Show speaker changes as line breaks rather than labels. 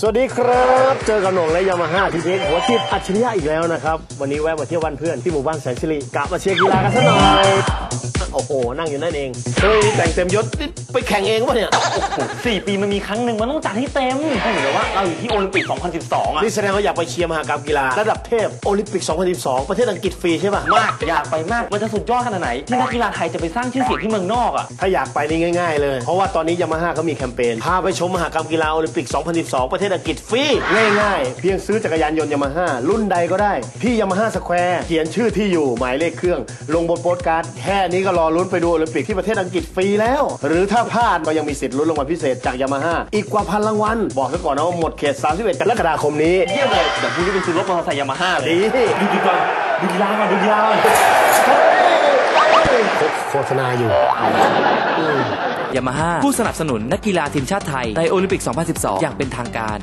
สวัสดีครับ เจอกับหนงและยามาฮ่าทีเทคหัวจิตอัจฉริยะอีกแล้วนะครับ วันนี้แวะมาเที่ยวบ้านเพื่อนที่หมู่บ้านแสนสิริกะมาเชียร์กีฬากันสักหน่อย โอ้โห นั่งอยู่นั่นเองเฮ้ยแต่งเต็มยศสิ ไปแข่งเองวะเนี่ย
สี่ปีมันมีครั้งหนึ่งมันต้องจัดให้เต็มให้เหมือนกับว่าเราอยู่ที่โอลิมปิก 2012 อะ
นี่แสดงว่าอยากไปเชียร์มหากรรมกีฬา ระดับเทพโอลิมปิก 2012 ประเทศอังกฤษฟรีใช่ป่ะ
มาก อยากไปมาก มันจะสุดยอดขนาดไหนที่นักกีฬาไทยจะไปสร้างชื่อเสียงที่เมืองนอกอะ
ถ้าอยากไปนี่ง่าย ๆ เลย เพราะว่าตอนนี้ยามาฮ่าเขามีแคมเปญ พาไปชมมหากรรมกีฬาโอลิมปิก 2012 ประเทศอังกฤษฟรี ง่ายๆ เพียงซื้อจักรยานยนต์ยามาฮ่ารุ่นใดก็ได้ ที่ยามาฮ่าสแควร์เขียนชื่อที่อยู่หมายเลขเครื่อง ลงบนโปสการ์ดแค่นี้ก็รอลุ้นไปดูโอลิมปิกที่ประเทศอังกฤษฟรีแล้ว หรือถ้าพลาดก็ยังมีสิทธิ์ลุ้นรางวัลพิเศษจากยามาฮ่าอีกกว่าพันรางวัลบอกซะก่อนนะว่าหมดเขต 31กรกฎาคมนี้
เยี่ยมเลยเดี๋ยวพรุ่งนี้เป็นซื้อรถมอเตอร์ไซค์ยามาฮ่าเลย
ดี
ดูดีก่อนดูกีฬาก่อนดูกีฬาก่อน
โฆษณาอยู่
ยามาฮ่าผู้สนับสนุนนักกีฬาทีมชาติไทยในโอลิมปิก 2012 อย่างเป็นทางการ